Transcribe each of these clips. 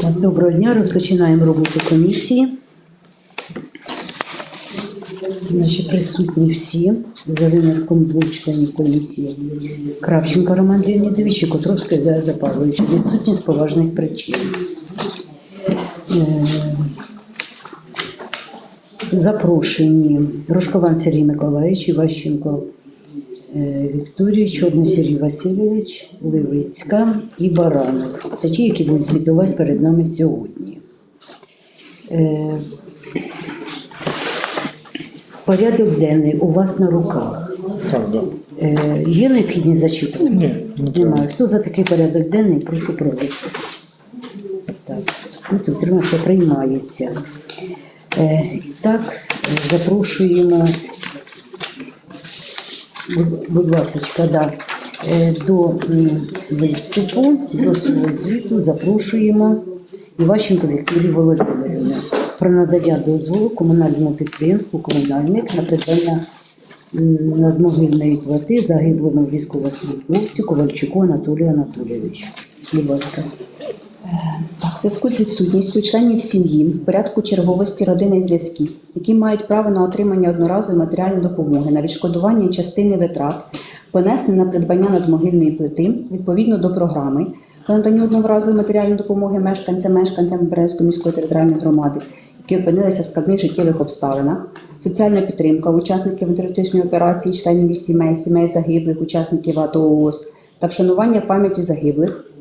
Доброго дня. Розпочинаємо роботу комісії. Наші присутні всі за винятком двох членів комісії. Кравченко Роман Леонідович і Котровська Георгія Павловича. Відсутні з поважних причин. Е, Запрошені Рожкован Сергій Миколаївич, Іващенко е, Вікторія, Чорний Сергій Васильович, Левицька і Баранов. Це ті, які будуть звітувати перед нами сьогодні. Е, Порядок денний у вас на руках. Так, да. Е, Є необхідність зачитувати? Ні, не. Немає. Хто за такий порядок денний, прошу провести. Так, тут утримався, приймається. І так, запрошуємо, будь, ласка, да, е, до виступу, до свого звіту запрошуємо Іващенко Вікторію Володимирівну про надання дозволу комунальному підприємству комунальник на придбання м, надмогильної плати загиблому військовослужбовцю Ковальчуку Анатолію Анатолійовичу. Будь ласка. Зв'язку з відсутністю членів сім'ї в порядку черговості родини зв'язків, які мають право на отримання одноразової матеріальної допомоги на відшкодування частини витрат, понесені на придбання надмогильної плити відповідно до програми по наданню одноразової матеріальної допомоги мешканцям мешканцям Березької міської територіальної громади, які опинилися в складних життєвих обставинах, соціальна підтримка учасників антитерористичної операції, членів сімей, сімей загиблих, учасників АТО ООС та вшанування пам'яті загиблих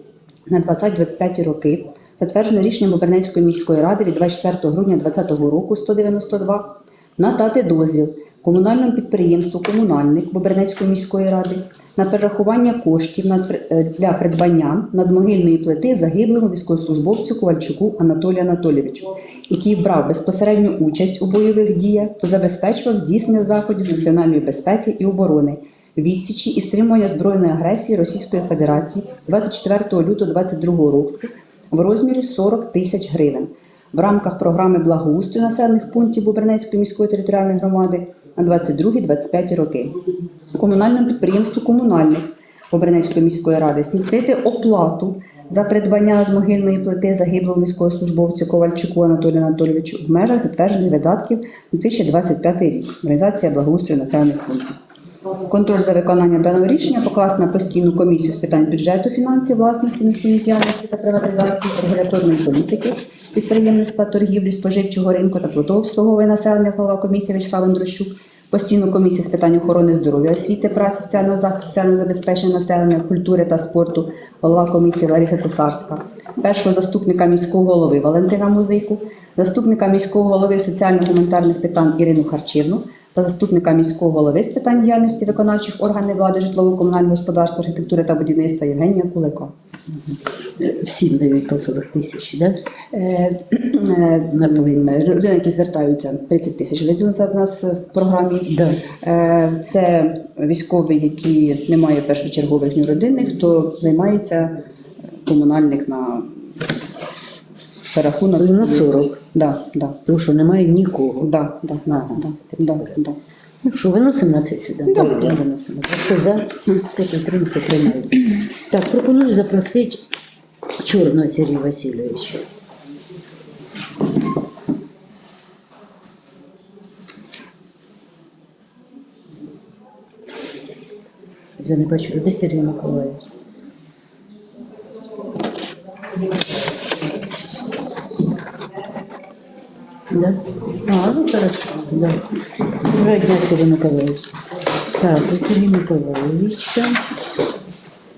на 20-25 роки, затверджено рішенням Бобернецької міської ради від 24 грудня 2020 року 192, надати дозвіл комунальному підприємству Комунальник Бобернецької міської ради на перерахування коштів е, для придбання надмогильної плити загиблому військовослужбовцю Ковальчуку Анатолію Анатолійовичу, який брав безпосередню участь у бойових діях та забезпечував здійснення заходів національної безпеки і оборони, відсічі і стримування збройної агресії Російської Федерації 24 лютого 2022 року в розмірі 40 тисяч гривень в рамках програми благоустрою населених пунктів Бубернецької міської територіальної громади на 22-25 роки. Комунальному підприємству Комунальник Бобринецької міської ради здійснити оплату за придбання надмогильної плити загиблого військовослужбовцю Ковальчуку Анатолію Анатолійовичу в межах затверджених видатків 2025 рік. Організація благоустрою населених пунктів. Контроль за виконанням даного рішення покласти на постійну комісію з питань бюджету, фінансів, власності, інвестиційної діяльності та приватизації, регуляторної політики, підприємництва, торгівлі, споживчого ринку та платообслуговування населення, голова комісії Вячеслав Андрощук, постійну комісію з питань охорони здоров'я, освіти, праці, соціального захисту, соціального забезпечення населення, культури та спорту, голова комісії Лариса Цесарська, першого заступника міського голови Валентина Музику, заступника міського голови соціально-гуманітарних питань Ірину Харчівну та заступника міського голови з питань діяльності виконавчих органів влади, житлово-комунального господарства, архітектури та будівництва Євгенія Кулика. Е, Всім дають по 40 тисяч, так? Е, е, Люди, які звертаються 30 тисяч в нас в програмі. Да. Е, Це військові, які не мають першочергових ні родинних, хто займається комунальник на перерахунок. Ну, 40. Да, да, Тому що немає нікого. да, да, да, да, да. Ну що, виносимо на сесію? Да? Да. Да, виносимо. Хто за, хто підтримався, приймається. Так, пропоную запросити Чорного Сергія Васильовича. Я не бачу, де Сергій Миколаївич? Да? А, ну хорошо, да. Доброго дня, Сергій Миколаївич. Так, у Сергія Миколаївича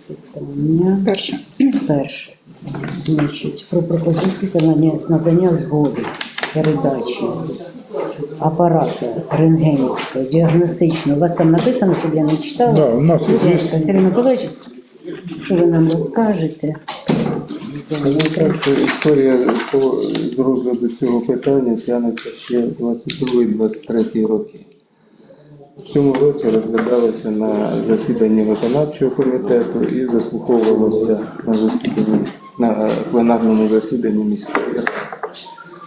питання Перше. перше. Значить, про пропозиції та надання- надання згоди передачі апарата рентгенівського, діагностичного. У вас там написано, щоб я не читала? Да, у нас є. Сергій Миколаївич, що ви нам розкажете? Ну, так, історія по з розгляду цього питання тягнеться ще 22-23 роки. В цьому році розглядалося на засіданні виконавчого комітету і заслуховувалося на засіданні на пленарному засіданні міської ради.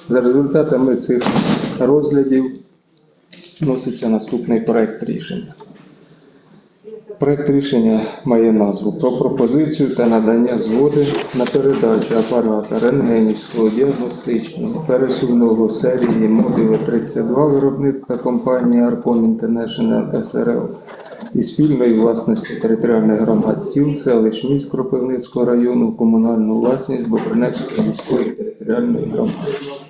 За результатами цих розглядів вноситься наступний проект рішення. Проект рішення має назву про пропозицію та надання згоди на передачу апарата рентгенівського діагностичного пересувного серії модуля 32 виробництва компанії Arcom International SRL і спільної власності територіальних громад сіл, селищ, міст Кропивницького району комунальну власність Бобринецької міської територіальної громади.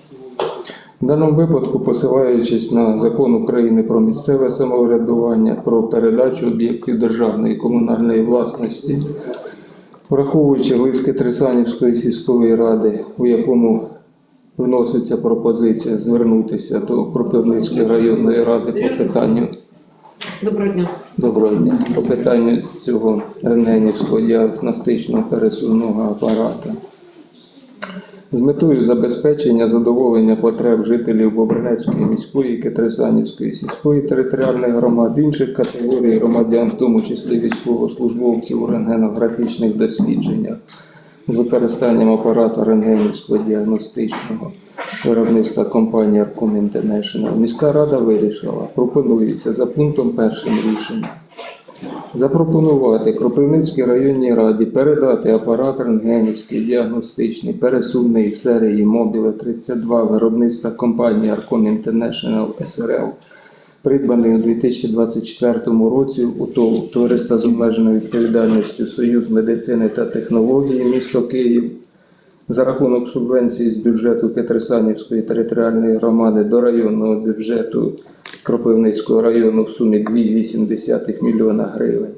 В даному випадку, посилаючись на закон України про місцеве самоврядування, про передачу об'єктів державної і комунальної власності, враховуючи лист Трисанівської сільської ради, у якому вноситься пропозиція звернутися до Кропивницької районної ради по питанню Доброго дня. Доброго дня. По питанню цього рентгенівського діагностичного пересувного апарата. З метою забезпечення задоволення потреб жителів Бобринецької міської, Кетресанівської сільської територіальних громад, інших категорій громадян, в тому числі військовослужбовців у рентгенографічних дослідженнях, з використанням апарату рентгенівського діагностичного виробництва компанії Arcom International, міська рада вирішила, пропонується за пунктом першим рішення Запропонувати Кропивницькій районній раді передати апарат рентгенівський діагностичний пересувний серії Мобіле 32 виробництва компанії Arcom International SRL, придбаний у 2024 році у ТОВ Товариства з обмеженою відповідальністю Союз медицини та технології місто Київ за рахунок субвенції з бюджету Петрисанівської територіальної громади до районного бюджету Кропивницького району в сумі 2,8 мільйона гривень.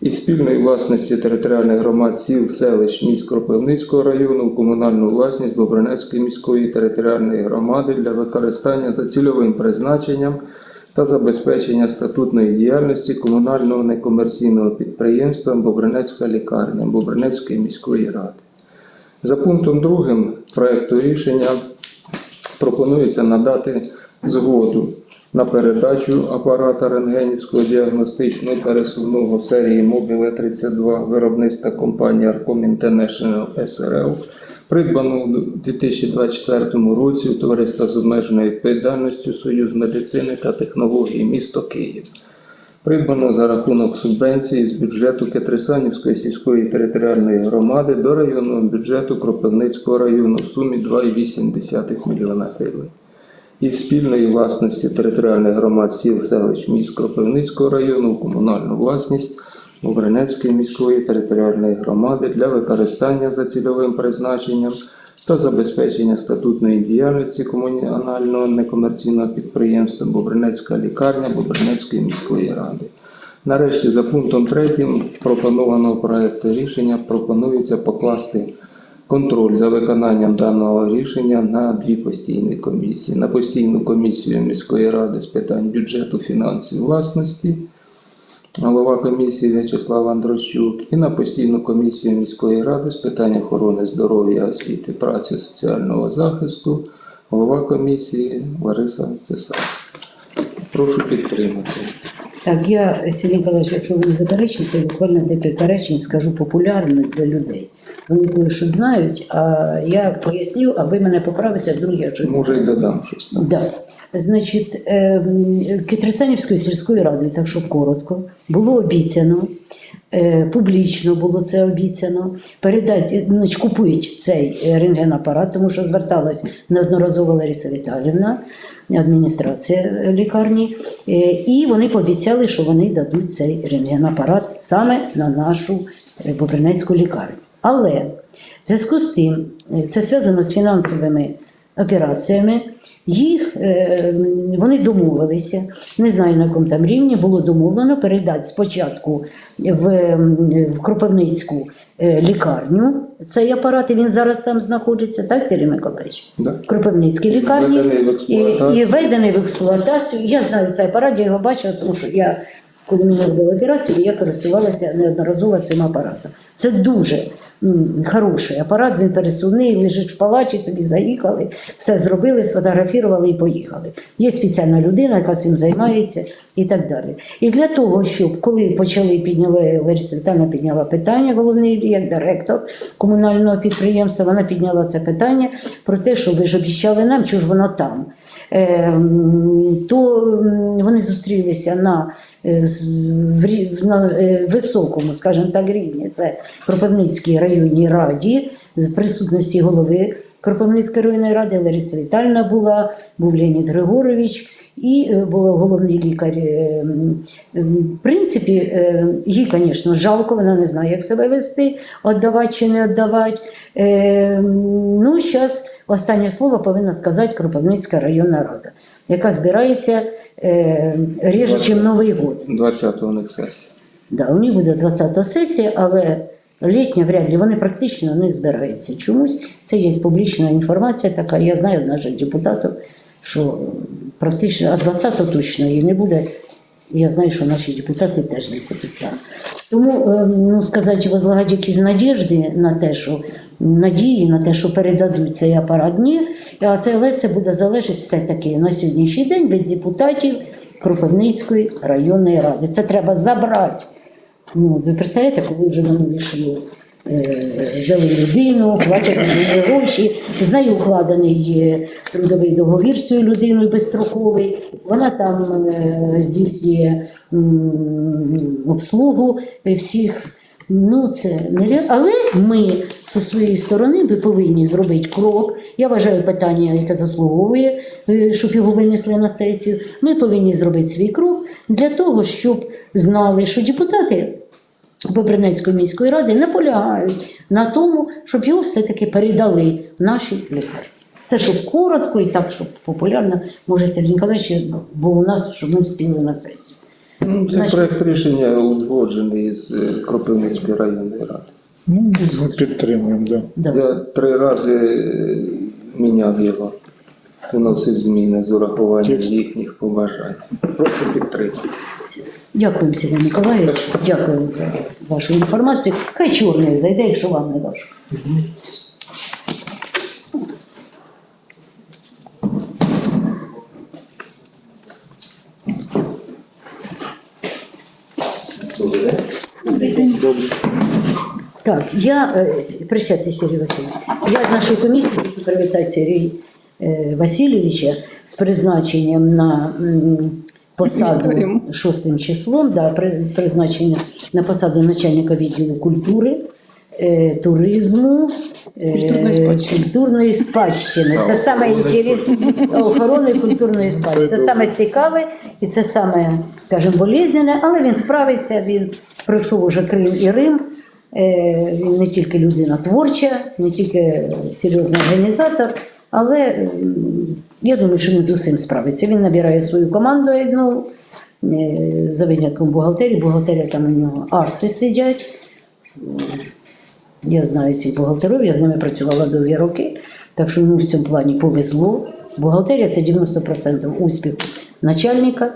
І спільної власності територіальних громад сіл, селищ, міст Кропивницького району в комунальну власність Бобринецької міської територіальної громади для використання за цільовим призначенням та забезпечення статутної діяльності комунального некомерційного підприємства Бобринецька лікарня Бобринецької міської ради. За пунктом 2 проекту рішення пропонується надати згоду на передачу апарата рентгенівського діагностичного пересувного серії Мобіле 32 виробництва компанії Arcom International SRL, придбаного у 2024 році у товариства з обмеженою відповідальністю Союз медицини та технології місто Київ. Придбано за рахунок субвенції з бюджету Кетрисанівської сільської територіальної громади до районного бюджету Кропивницького району в сумі 2,8 мільйона гривень. Із спільної власності територіальних громад сіл, селищ, міст Кропивницького району в комунальну власність Бобринецької міської територіальної громади для використання за цільовим призначенням та забезпечення статутної діяльності комунального некомерційного підприємства Бобринецька лікарня Бобринецької міської ради. Нарешті, за пунктом 3 пропонованого проекту рішення пропонується покласти контроль за виконанням даного рішення на дві постійні комісії: на постійну комісію міської ради з питань бюджету, фінансів, власності голова комісії В'ячеслав Андрощук і на постійну комісію міської ради з питань охорони здоров'я, освіти, праці, соціального захисту, голова комісії Лариса Цесарська. Прошу підтримати. Так, я, Сергій Ніколаївич, якщо ви не заперечуєте, буквально декілька речень скажу популярно для людей. Вони кое-що знають, а я поясню, а ви мене поправите, а вдруг я щось. Може, й додам щось. так? Да. Значить, ем, Кітрисанівською сільською радою, так що коротко, було обіцяно, е, публічно було це обіцяно, передати, значить, купують цей е, рентгенапарат, тому що зверталась неодноразово Лариса Віталівна, адміністрація лікарні, е, і вони пообіцяли, що вони дадуть цей рентгенапарат саме на нашу е, Бобринецьку лікарню. Але в зв'язку з тим, е, це зв'язано з фінансовими операціями. Їх вони домовилися, не знаю на якому там рівні, було домовлено передати спочатку в, в Кропивницьку лікарню. Цей апарат і він зараз там знаходиться, так, Сергій Миколаївич? Да. В Кропивницькій лікарні Введений в і, експлуатацію. і введений в експлуатацію. Я знаю цей апарат, я його бачила, тому що я, коли мені робили операцію, я користувалася неодноразово цим апаратом. Це дуже хороший апарат, він пересувний, лежить в палаті, тобі заїхали, все зробили, сфотографували і поїхали. Є спеціальна людина, яка цим займається і так далі. І для того, щоб коли почали підняли Лариса Вітальна підняла питання, головний як директор комунального підприємства, вона підняла це питання про те, що ви ж обіцяли нам, що ж воно там. Е, м, то вони зустрілися на, е, на е, високому, скажімо так, рівні. Це Кропивницькій районній раді, з присутності голови Кропивницької районної ради Лариса Вітальна була, був Леонід Григорович і е, був головний лікар. е, м, В принципі, е, їй, звісно, жалко, вона не знає, як себе вести, віддавати чи не віддавати. Е, Ну, зараз останнє слово повинна сказати Кропивницька районна рада, яка збирається е, реже, ніж Новий год. 20-го у них сесія. Да, у них буде 20 сесія, але літня вряд ли вони практично не збираються чомусь. Це є публічна інформація така. Я знаю наших депутатів, що практично, а 20 точно її не буде. Я знаю, що наші депутати теж не там. Тому е, ну, сказати, возлагати якісь надіжди на те, що надії на те, що передадуть цей апарат, ні. А це, але це буде залежати все-таки на сьогоднішній день від депутатів Кропивницької районної ради. Це треба забрати. Ну, ви представляєте, коли вже нам вийшли е, взяли людину, платять гроші, з нею укладений трудовий договір з цією людиною безстроковий, вона там е, здійснює обслугу всіх. Ну, це не але ми зі своєї сторони би повинні зробити крок. Я вважаю питання, яке заслуговує, е, щоб його винесли на сесію. Ми повинні зробити свій крок для того, щоб знали, що депутати Бобринецької міської ради наполягають на тому, щоб його все-таки передали в наші лікарні. Це щоб коротко і так, щоб популярно, може Сергій Ніколаївич, бо у нас, щоб ми встигли на сесію. Ну, це Значить- проєкт рішення узгоджений з е, Кропивницької районної ради. Ну, ми підтримуємо, да. Да. Я три рази е, міняв його, вносив зміни з урахуванням Текст. їхніх побажань. Прошу підтримати. Дякую, Сергій Миколаївич. Дякую за вашу інформацію. Хай чорний зайде, якщо вам не важко. Так, я е, присядьте, Сергій Васильович. Я в нашій комісії хочу привітати Сергія е, Васильовича з призначенням на посаду шостим числом, да, при- призначення на посаду начальника відділу культури, е, туризму, е, Культурної спадщини. культурної спадщини. Це саме інтерес- охорони культурної спадщини. Це саме цікаве і це саме, скажімо, болезненне, але він справиться. Він пройшов уже Крим і Рим. Е, Він не тільки людина творча, не тільки серйозний організатор, але м, я думаю, що він з усім справиться. Він набирає свою команду одну, е, за винятком бухгалтерії. Бухгалтерія там у нього аси сидять. Я знаю цих бухгалтерів, я з ними працювала довгі роки, так що йому в цьому плані повезло. Бухгалтерія це 90% успіху начальника.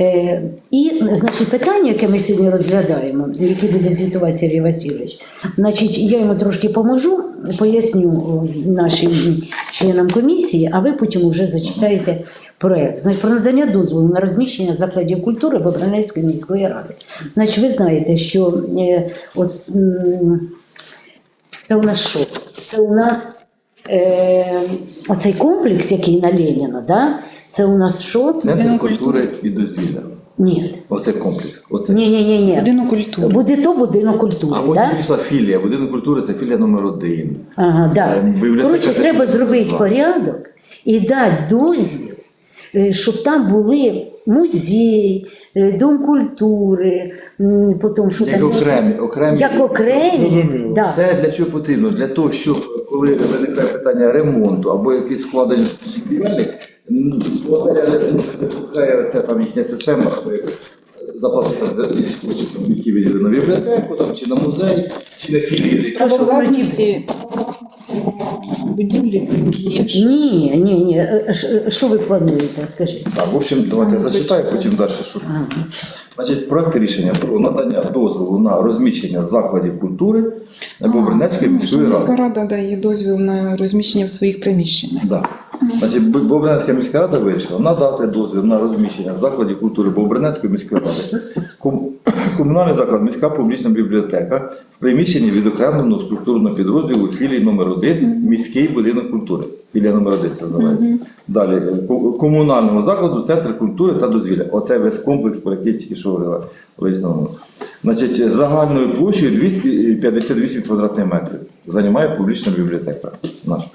Е, і, значить, питання, яке ми сьогодні розглядаємо, яке буде звітувати Сергій Васильович, значить, я йому трошки поможу, поясню нашим членам комісії, а ви потім вже зачитаєте проект. Значить, про надання дозволу на розміщення закладів культури Бобранецької міської ради. Значить, ви знаєте, що е, от, це у нас що? Це у нас е, оцей комплекс, який на Леніна, да? це у нас що? Центр культури і дозвілля. Ні. Оце комплекс. Оце. Ні, ні, ні, ні. Будинок культури. Буде то будинок культури, А потім да? пішла філія. Будинок культури це філія номер один. Ага, да. Е, Коротше, треба зробити порядок і дати дозвіл, е, щоб там були музей, е, дом культури, м, потім що Як там. окремі, окремі. Як окремі. Зрозуміло. Да. Це для чого потрібно? Для того, щоб коли виникає питання ремонту або якісь складення будівельних, м, не не пускає там їхня система, або якось заплатити за чи які виділи на бібліотеку, там, чи на музей, чи на філії. Та що власності будівлі є. Ні, ні, ні. Е, ш- Що ви плануєте, скажіть? Так, в общем, давайте я зачитаю, потім далі. Що... Ага. Значить, проект рішення про надання дозволу на розміщення закладів культури Бобринецької міської Що Міська рада дає дозвіл на розміщення в своїх приміщеннях. Да. Значить, Бобринецька міська рада вирішила надати дозвіл на розміщення закладів культури Бобринецької міської ради. Ком- Комунальний заклад, міська публічна бібліотека в приміщенні відокремленого структурного підрозділу філії номер 1 міський будинок культури. Філія номер 1 це називається. Далі е, ко- комунального закладу, центр культури та дозвілля. Оце весь комплекс, про який тільки що говорила Олеся Значить, загальною площею 258 квадратних метрів займає публічна бібліотека наша.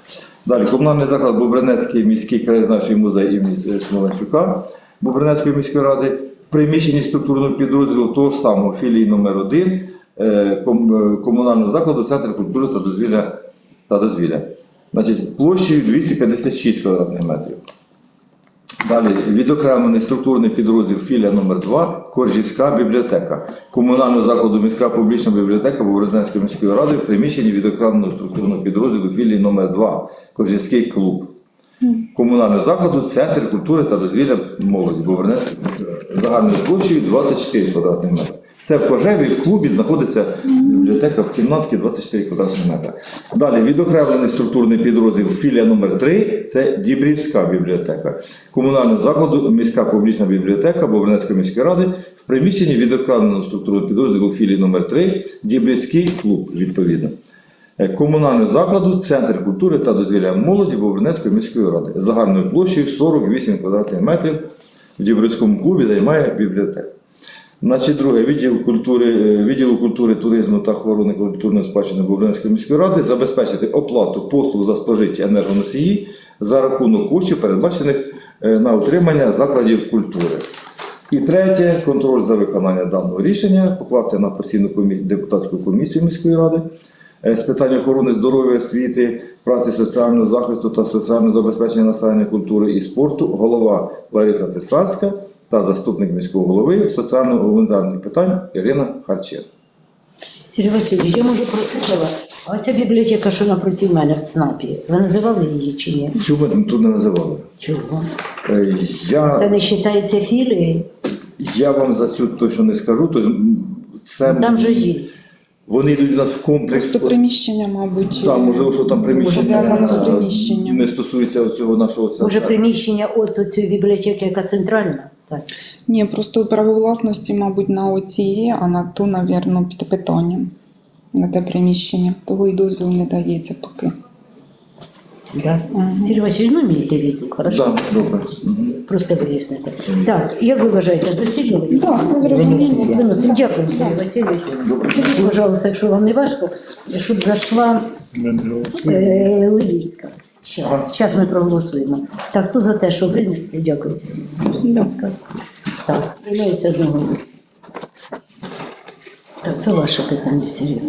Далі комунальний заклад Бобринецький міський краєзнавчий музей імені Смоленчука Бобринецької міської ради в приміщенні структурного підрозділу того ж самого філії номер 1 комунального закладу Центр культури та дозвілля та дозвілля. Значить, площею 256 квадратних метрів. Далі відокремлений структурний підрозділ філія номер 2 Коржівська бібліотека. Комунального закладу міська публічна бібліотека Бобринецької міської ради в приміщенні відокремленого структурного підрозділу філії номер 2 Коржівський клуб. Комунального закладу Центр культури та дозвілля молоді міської. Загальною площею 24 квадратних метри. Це в Кожеві в клубі знаходиться бібліотека в кімнатці 24 квадратних метри. Далі відокремлений структурний підрозділ філія номер 3 це Дібрівська бібліотека. Комунального закладу міська публічна бібліотека Бобринецької міської ради в приміщенні відокремленого структурного підрозділу філії номер 3 Дібрівський клуб відповідно. Е, Комунального закладу Центр культури та дозвілля молоді Бобринецької міської ради загальною площею 48 квадратних метрів в Дібрівському клубі займає бібліотека. Значить, друге, відділ культури, е, відділу культури, туризму та охорони культурної спадщини Бобринської міської ради забезпечити оплату послуг за спожиті енергоносії за рахунок коштів, передбачених е, на утримання закладів культури. І третє, контроль за виконання даного рішення покласти на постійну депутатську комісію міської ради е, з питань охорони здоров'я, освіти, праці соціального захисту та соціального забезпечення населення культури і спорту, голова Лариса Цесарська та заступник міського голови соціально-гуманітарних питань Ірина Харчер. Сергій Васильович, я можу просити вас. А ця бібліотека, що напроти мене в ЦНАПі, ви називали її чи ні? Чому ми тут не називали? Чого? Е, Це не вважається філією? я вам за цю точно не скажу, то це Там же є. вони йдуть у нас в комплекс. Просто приміщення, мабуть, Так, можливо, що там приміщення е, приміщенням. не стосується цього нашого центру. Може, приміщення от цієї бібліотеки, яка центральна? Так. Ні, просто право власності, мабуть, на оці є, а на ту, навірно, під питанням. На те приміщення. Того і дозвіл не дається поки. Да. Сергій Васильович, ну вмієте відео, хорошо? Так, добре. Просто вияснити. Так, як ви вважаєте, доцільно? Так, це зрозуміло. Виносимо. Дякую, Сергій Васильович. Скажіть, пожалуйста, якщо вам не важко, щоб зайшла е, Левіцька. Зараз, зараз ми проголосуємо. Так, хто за те, що винести? Дякую. Так, приймається одного голосу. Так, це ваше питання, Сергій.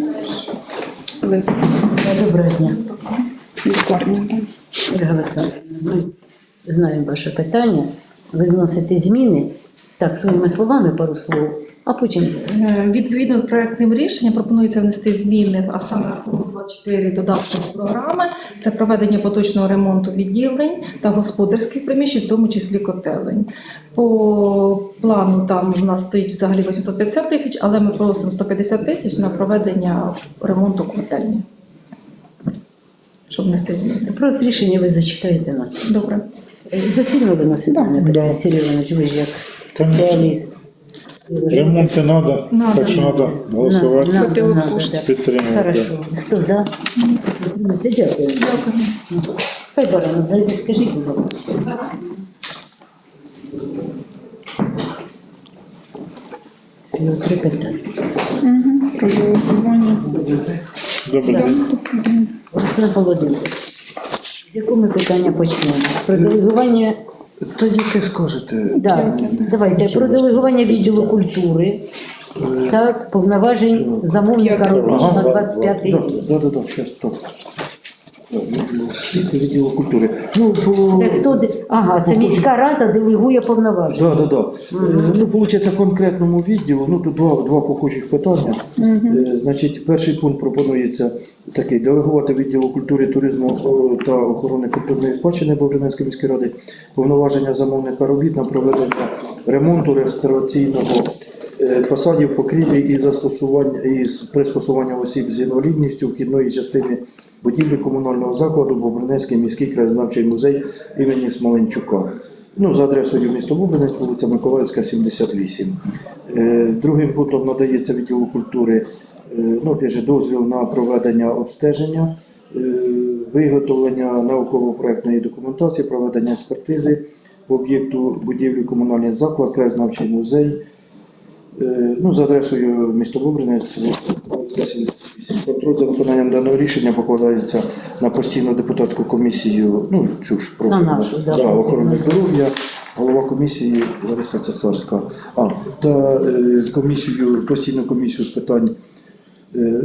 Доброго дня. Ольга Олександровна, ми знаємо ваше питання. Ви вносите зміни. Так, своїми словами пару слов, а потім Е, Відповідно проектним рішенням пропонується внести зміни, а саме пункт 24 додатку програми. Це проведення поточного ремонту відділень та господарських приміщень, в тому числі котелень. По плану там в нас стоїть взагалі 850 тисяч, але ми просимо 150 тисяч на проведення ремонту котельні. Щоб внести зміни. проект рішення ви зачитаєте нас. Добре. Доцільно дане питання, Да. Сергій Іванович, ви ж як спеціаліст. Ремонти треба, Надо. так що треба голосувати, Надо, Хватило б надо, підтримувати. Хорошо. Хто за? Це дякую. Дякую. Хай Баранов зайде, скажіть, будь ласка. Ну, Три питання. Угу. Про делегування. Добре. Да. Олександр Володимирович, з якого ми питання почнемо? Про делегування Та яке скажете? Да, давайте про делегування відділу культури. Так, повноважень замовника робіт на 25 Да, рік. Так, так, так, стоп. Відділу культури. Ну, по... Це хто? де- Ага, це міська рада делегує повноваження. Да, да, да. Е, Ну, виходить, конкретному відділу, ну тут два, два похожих питання. Е, Значить, перший пункт пропонується такий: делегувати відділу культури, туризму о, та охорони культурної спадщини Бобринецької міської ради повноваження замовника робіт на проведення ремонту реставраційного е, фасадів покрівлі і застосування і з пристосування осіб з інвалідністю вхідної частини будівлі комунального закладу Бобринецький міський краєзнавчий музей імені Смоленчука. Ну, за адресою місто Бобринець, вулиця Миколаївська, 78. Е, Другим пунктом надається відділу культури е, ну, дозвіл на проведення обстеження, е, виготовлення науково-проектної документації, проведення експертизи по об'єкту будівлі комунальний заклад, краєзнавчий музей. Е, Ну, за адресою місто Бобринець, Контроль за виконанням даного рішення покладається на постійну депутатську комісію, ну, цю ж На нашу, да. да, охорони здоров'я, голова комісії Лариса Цесарська. А, та е, комісію, постійну комісію з питань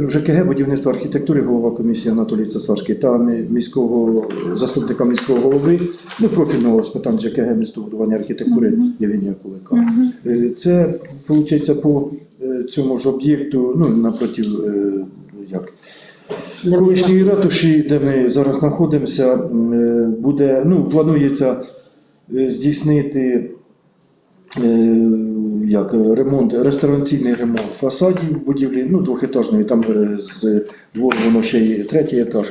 ЖКГ, будівництва архітектури, голова комісії Анатолій Цесарський та міського заступника міського голови, ну, профільного з питань ЖКГ, містобудування архітектури Євгенія Кулика. Е, Це, виходить, по е, цьому ж об'єкту, ну, напротив, е, як, колишньої ратуші, де ми зараз знаходимося, е, буде, ну, планується е, здійснити е, як, е, ремонт, реставраційний ремонт фасадів будівлі, ну, двохетажної, там е, з двору воно ще й третій етаж,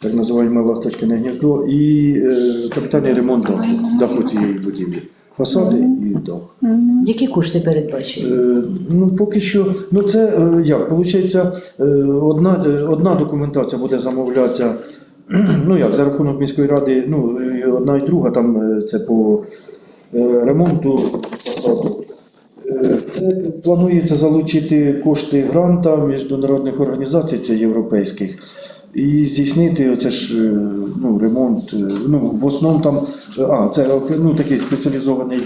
так називаємо ласточкине гніздо, і е, капітальний ремонт даху, даху цієї будівлі. Фасади і дах. Які кошти передбачені? Е, Ну, поки що, ну це е, як, виходить, одна, е, одна документація буде замовлятися, ну як, за рахунок міської ради, ну, і одна і друга, там е, це по е, ремонту фасаду. Е, Це планується залучити кошти гранта міжнародних організацій, це європейських, і здійснити оце ж е, ну, ремонт. е, Ну, в основному там, е, а, це ну, такий спеціалізований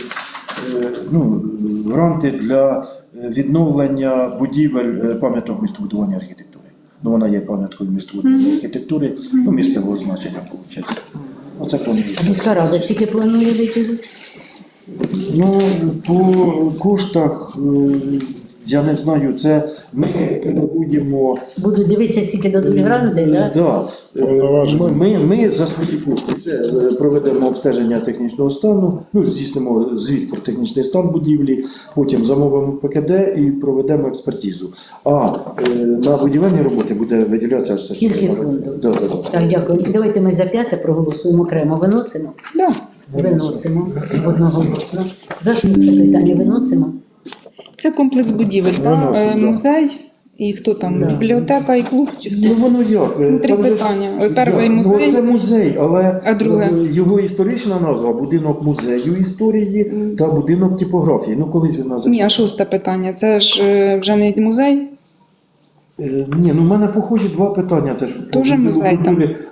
е, ну, гранти для е, відновлення будівель е, пам'яток містобудування архітектури. Ну, вона є пам'яткою містобудування архітектури, ну, місцевого значення, виходить. Оце планується. Міська рада скільки планує виділити? Ну, по коштах, е, я не знаю, це ми будемо. Буду дивитися, скільки дадуть гранди, да? Да. Е, Ми, ми, ми за свої кошти це е, проведемо обстеження технічного стану, ну, здійснимо звіт про технічний стан будівлі, потім замовимо ПКД і проведемо експертизу. А е, на будівельні роботи буде виділятися аж це. Тільки фонду. Да, да, да. Так, дякую. Давайте ми за п'яте проголосуємо окремо. Виносимо? Да. Виносимо одноголосно. За шосте питання виносимо? Це комплекс будівель? Виносимо, Е, да. музей і хто там? Да. Бібліотека і клуб чи хто? Ну воно як? Ну, три Там же ж- питання. Ой, перший Да, музей. Ну, це музей, але А друге? е, його історична назва будинок музею історії та будинок типографії. Ну колись він називався. Ні, а шосте питання. Це ж е, вже не музей. Е, Ні, ну в мене похожі два питання. Це ж Дуже ми музей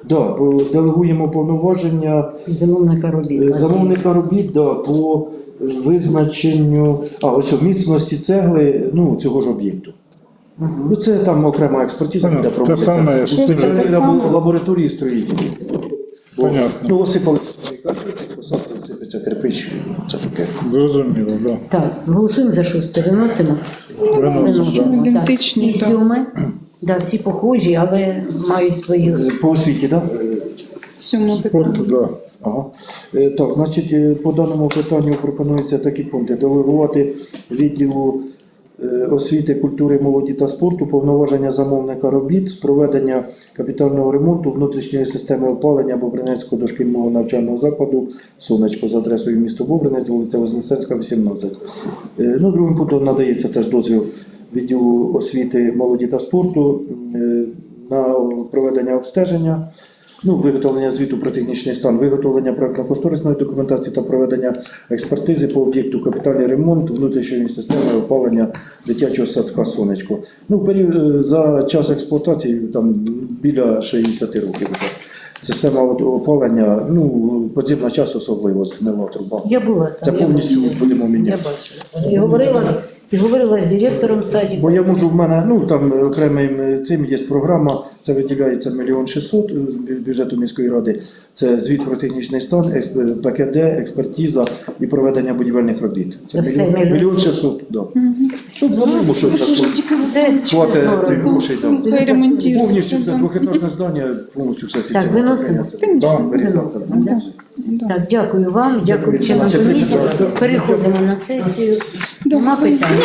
Да, бо делегуємо повноваження Замовника е, робіт. замовника робіт да, по визначенню а, ось у міцності цегли ну, цього ж об'єкту. Ну, це там окрема експертиза саме, Що що це саме? лабораторії строїть. Бо, Понятно. Ну, осипали кирпич, посадки сипеться кирпич. Це таке. зрозуміло, да. Так, голосуємо за шосте. Виносимо? Виносимо, да. так. Ідентичні, І так. сьоме? Да, всі похожі, але мають свою. Е, По освіті, так? Да? Сьоме Спорту, да. Ага. Е, Так, значить, е, по даному питанню пропонується такі пункти. Делегувати відділу освіти, культури, молоді та спорту повноваження замовника робіт проведення капітального ремонту внутрішньої системи опалення Бобринецького дошкільного навчального закладу «Сонечко» за адресою місто Бобринець, вулиця Вознесенська, 18. Е, Ну, другим пунктом надається теж дозвіл відділу освіти, молоді та спорту е, на проведення обстеження Ну, виготовлення звіту про технічний стан, виготовлення проектно-кошторисної документації та проведення експертизи по об'єкту капітальний ремонт внутрішньої системи опалення дитячого садка сонечко. Ну, період, е, за час експлуатації там біля 60 років вже. Система опалення, ну, подземна час особливо, згнила труба. Я була Це там. я повністю будемо Я міняти. бачила. І говорила, і говорила з директором садика. Бо я можу в мене, ну там е, окремим е, цим є програма, це виділяється мільйон шістсот з бюджету міської ради. Це звіт про технічний стан, е, ПКД, експертиза і проведення будівельних робіт. Це все мільйон, мільйон? мільйон шістсот, да. Ну, плануємо, що Що це тільки за хватить цих грошей. Да. Хай ремонтують. Повністю це двохетажне здання, повністю все система. виносимо? Да, вирізати. Виносимо, да. Так, дякую вам, дякую членам комісії. Переходимо на сесію. Нема питань.